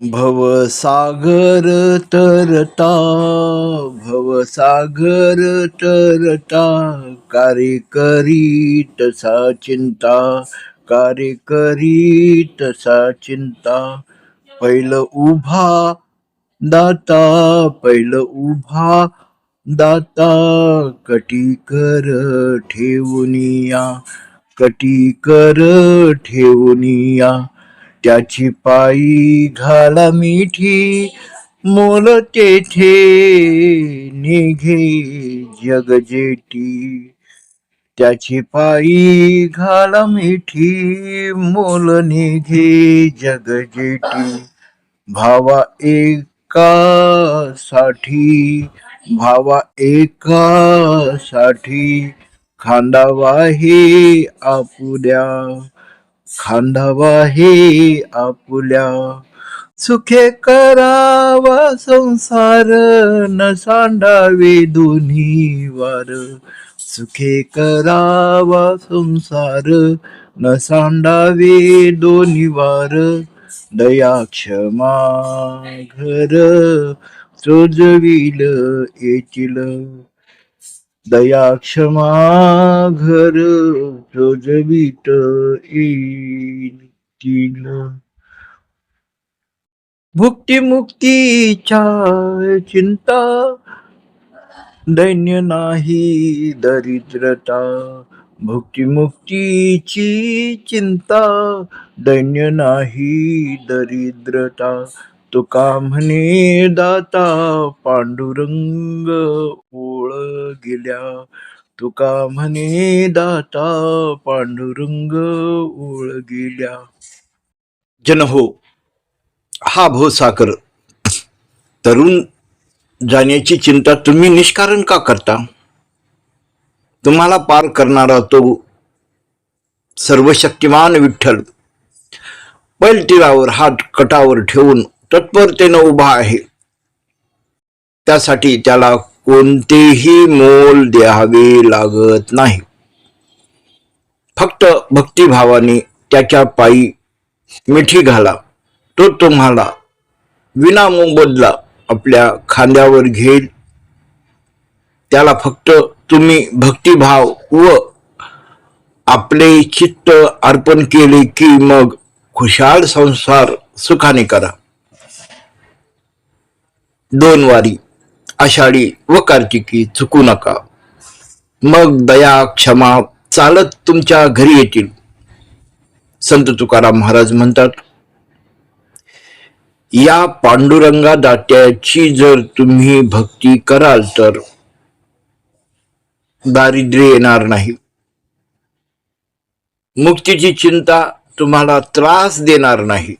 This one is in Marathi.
भवसागर तरता भवसागर तरता कार्य करी तसा चिंता कार्य करी तसा चिंता। पहिलं उभा दाता पहिलं उभा दाता कटी कर ठेवूनिया कटी कर ठेवूनिया त्याची पायी घाला मिठी मोल तेथे निघे जगजेटी. त्याची पायी घाला मिठी मोल निघे जगजेटी. भावा एका साठी भावा एका साठी खांदावा हे आपुद्या खांडावा हे आपुल्या सुखे करावा संसार न सांडावे दोन्ही वार सुखे करावा संसार न सांडावे दोन्ही वार दया क्षमा घर सोजविल येतील. दया क्षमा घर सोजवित येतील भुक्ती मुक्तीच्या चिंता दैन्य नाही दरिद्रता. भुक्ती मुक्तीची चिंता दैन्य नाही दरिद्रता. तुका म्हणे दाता पांडुरंग ओळ गेल्या. तुका म्हणे दाता पांडुरंग ओळ गेल्या. जन हो हा साकर तरुण जाण्याची चिंता तुम्ही निष्कारण का करता? तुम्हाला पार करणारा तो सर्वशक्तिमान विठ्ठल. पैलतीरावर हात कटावर ठेवून तत्परतेनं उभा आहे. त्यासाठी त्याला कोणतेही मोल द्यावे लागत नाही. फक्त भक्तिभावाने त्याच्या पायी मिठी घाला. तो तुम्हाला विना मोबदला आपल्या खांद्यावर घेईल. त्याला फक्त तुम्ही भक्तिभाव व आपले चित्त अर्पण केले की मग खुशाल संसार सुखाने करा. दोन वारी. आषाढी व कार्तिकी चुकू नका. मग दया क्षमा चालत तुमच्या घरी येतील. संत तुकाराम महाराज म्हणतात या पांडुरंगा दात्याची जर तुम्ही भक्ती कराल तर दारिद्र्य येणार नाही. मुक्तीची चिंता तुम्हाला त्रास देणार नाही.